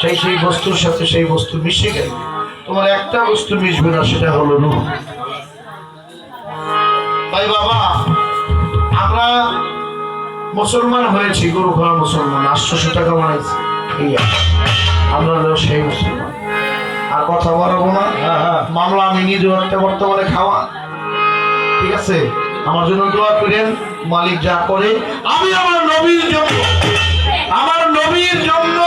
সেই সেই বস্তুর সাথে সেই বস্তু মিশে গেল। তোমার একটা বস্তু মিশবে না সেটা হলো রূহ তাই বাবা আমরা মুসলমান হয়েছি গরু খাওয়া মুসলমান। আটশোশো টাকা বানাইছি। আমরা সেই মুসলমান। আর কথা বলব না? মামলা আমি নিজে একটা বর্তমানে খাওয়া। ঠিক আছে? আমার জন্য দোয়া করেন মালিক যা করে আমি আমার নবীর জন্য আমার নবীর জন্য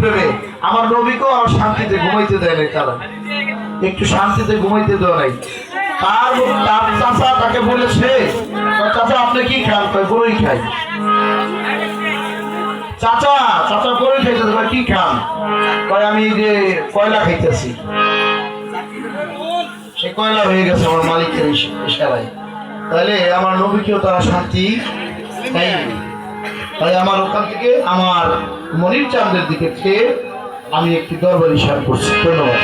প্রেমে। আমার নবীকেও আমার শান্তিতে ঘুমাইতে দেয় নাই তারা। একটু শান্তিতে ঘুমাইতে দেওয়া নাই। তার তার তাকে বলেছে চাচা আপনি কি খান? গরুই খাই। চাচা চাচা গরুই খাইতেছে কয়, কি খান? আমি যে কয়লা খাইতেছি। সে কয়লা হয়ে গেছে আমার মালিকের ইশারায়। তাহলে আমার নবীকেও তারা শান্তি দেয়নি তাই আমার ওখান থেকে আমার মনির চাঁদের দিকে খেয়ে আমি একটি দরবার হিসাব করছি। ধন্যবাদ।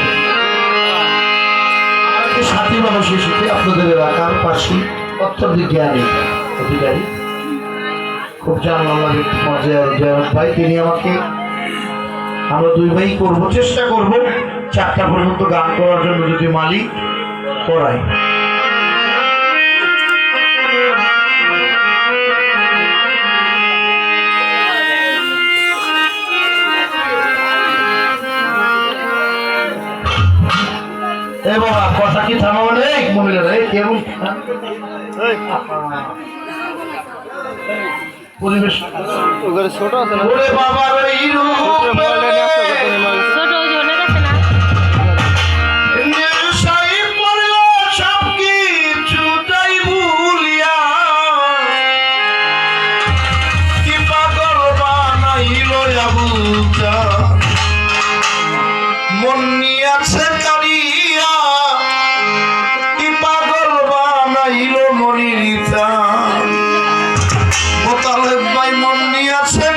সাথী মানুষ এসেছে আপনাদের এলাকার পাশে। অত্যন্ত জ্ঞানী অধিকারী। খুব জানলাম ভাই তিনি আমাকে আমরা দুই ভাই করব চেষ্টা করব চারটা পর্যন্ত গান করার জন্য যদি মালিক করায়। পরিবেশ। ছোট আছে না? বাবা up soon.